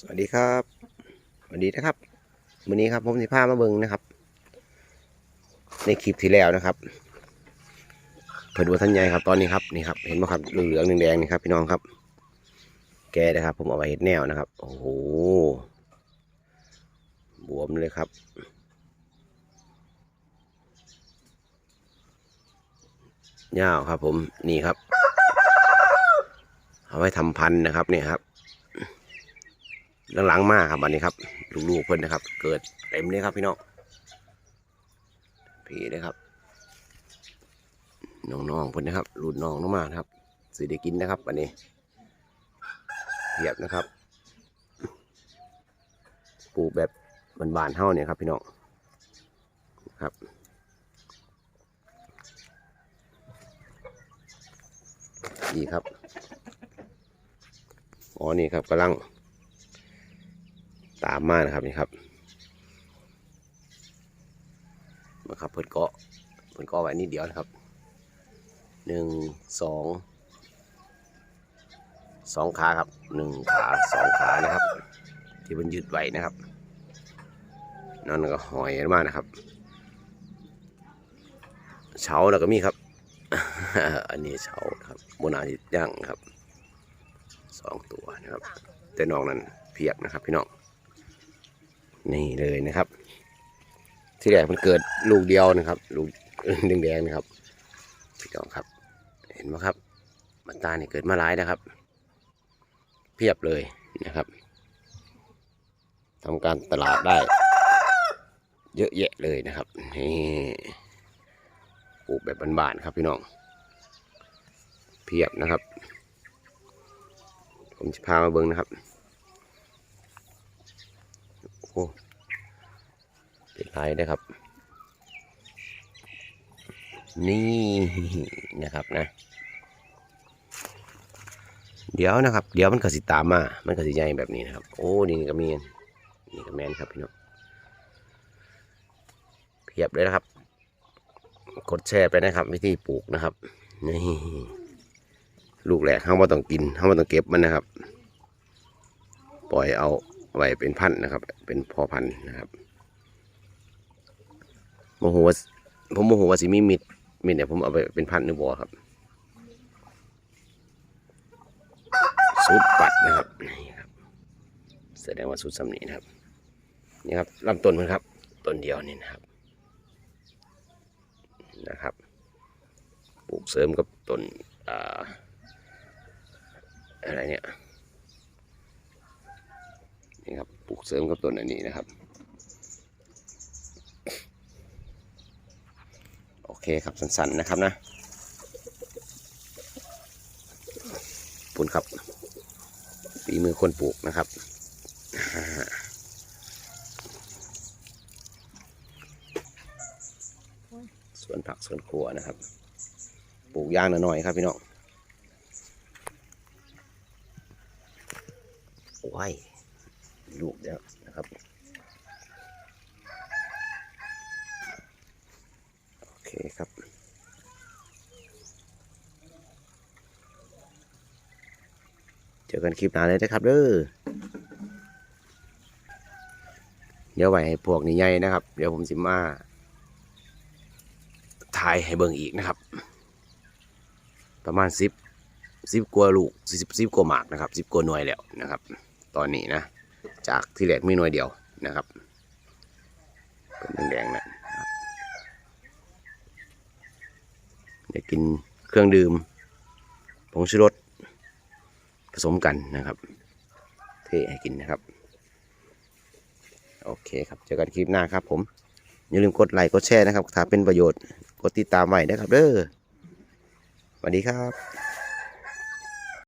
สวัสดีครับสวัสดีนะครับวันนี้ครับผมสิพามาเบิงนะครับ ในคลิปที่แล้วนะครับเผิดวัฒนใหญ่ครับตอนนี้ครับนี่ครับ เห็นไหมครับเหลืองแดงนี่ครับ พี่น้องครับ แกนะครับ ผมเอาไว้เห็ดแนวนะครับ โอ้โหบวมเลยครับ ยาวครับ ผมนี่ครับ เอาไว้ทำพันธุ์นะครับเนี่ยครับ หลังๆมากครับอันนี้ครับลูกๆเพิ่นนะครับ เกิดเต็มเลยครับพี่น้องพี่นะครับน้องๆเพิ่นนะครับรุ่นน้องน้องมาครับสิได้กินนะครับอันนี้เทียบนะครับปลูกแบบบานๆเท่าเนี่ยครับพี่น้องครับดีครับอ๋อนี่ครับกำลัง ตามมานะครับนี่ครับมาครับเพิ่นเกาะเพิ่นเกาะไว้นิดเดียวนะครับหนึ่งสองสองขาครับหนึ่งขาสองขานะครับ ที่มันยึดไว้นะครับนั่นก็หอยมากนะครับเฉาแล้วก็มีครับ อันนี้เฉาครับโมนาจิตย่างครับสองตัวนะครับ แต่นอกนั้นเพียกนะครับ พี่น้อง นี่เลยนะครับ ที่แรกมันเกิดลูกเดียวนะครับ ลูกแดงๆนะครับพี่น้องครับ เห็นไหมครับมันตาเนี่ยเกิดมาหลายนะครับ เพียบเลยนะครับทำการตลาดได้ เยอะแยะเลยนะครับนี่ปลูกแบบบานๆครับพี่น้อง เพียบนะครับ ผมจะพามาเบิ้งนะครับ โอ้เป็นลายนะครับ นี่นะครับนะ เดี๋ยวนะครับ เดี๋ยวมันก็สิตามมา มันก็สิใหญ่แบบนี้นะครับ โอ้นี่ก็มีนี่ก็แมนครับพี่น้องเพียบเลยนะครับ กดแชร์ไปนะครับ วิธีปลูกนะครับนี่ลูกแหลกห้ามว่าต้องกินห้ามว่าต้องเก็บมันนะครับ ปล่อยเอาไว้เป็นพันธุ์นะครับ เป็นพอพันธุ์นะครับ โมโหว่าผมโมโหว่าสิมีมิดมิดเนี่ยผมเอาไปเป็นพันธุ์หรือบ่ครับสูตรปัดนะครับนี่ครับ แสดงว่าสูตรสำนีนะครับนี่ครับลำต้นมันครับต้นเดียวนี่นะครับนะครับปลูกเสริมกับต้นอ่าอะไรเนี่ยนี่ครับปลูกเสริมกับต้นอันนี้นะครับ โอ เคครับสั้นๆนะครับนะปุ่นครับฝีมือคนปลูกนะครับสวนผักสวนครัวนะครับ ปลูกย่างหน่อยๆครับพี่น้องว้ยลูกแล้วนะครับ โอ เคครับเจอกันคลิปหน้าเลยนะครับเด้อเดี๋ยวไว้ให้พวกนี้ใหญ่นะครับ เดี๋ยวผมสิมาถ่ายให้เบิ่งอีกนะครับ ประมาณสิบสิบกว่าลูกสิบสิบกว่าหมากนะครับสิบกว่าหน่วยแล้วนะครับ ตอนนี้นะ จากที่แรกมีหน่วยเดียวนะครับเป็นแดงๆนะนะครับ เดี๋ยวกินเครื่องดื่มผงชูรสผสมกันนะครับ เทให้กินนะครับ โอเคครับ เจอกันคลิปหน้าครับผม อย่าลืมกดไลค์กดแชร์นะครับ ถ้าเป็นประโยชน์ กดติดตามไว้นะครับเด้อสวัสดีครับ